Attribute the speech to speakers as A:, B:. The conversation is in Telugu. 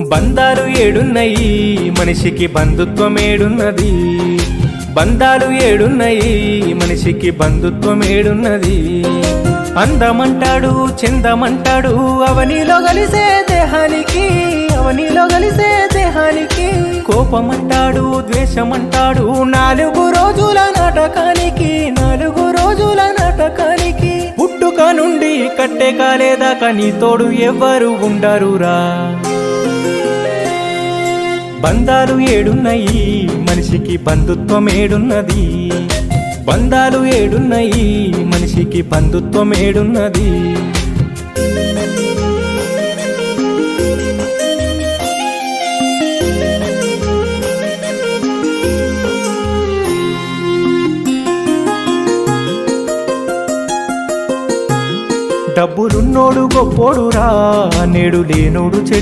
A: బంధాలు ఏడున్నాయి మనిషికి బంధుత్వం ఏడున్నది. బంధాలు ఏడున్నాయి మనిషికి బంధుత్వం ఏడున్నది. అందమంటాడు చందమంటాడు అవనిలో కలిసే దేహానికి అవనిలో కలిసే దేహానికి. కోపమంటాడు ద్వేషమంటాడు నాలుగు రోజుల నాటకానికి నాలుగు రోజుల నాటకానికి. పుట్టుక నుండి కట్టే కాలేదాకా నీ తోడు ఎవ్వరు ఉండరురా. బంధాలు ఏడున్నాయి మనిషికి బంధుత్వం ఏడున్నది. బంధాలు ఏడున్నాయి మనిషికి బంధుత్వం ఏడున్నది. డబ్బులున్నోడు గొప్పోడురా నేడు లేనోడు చెడు.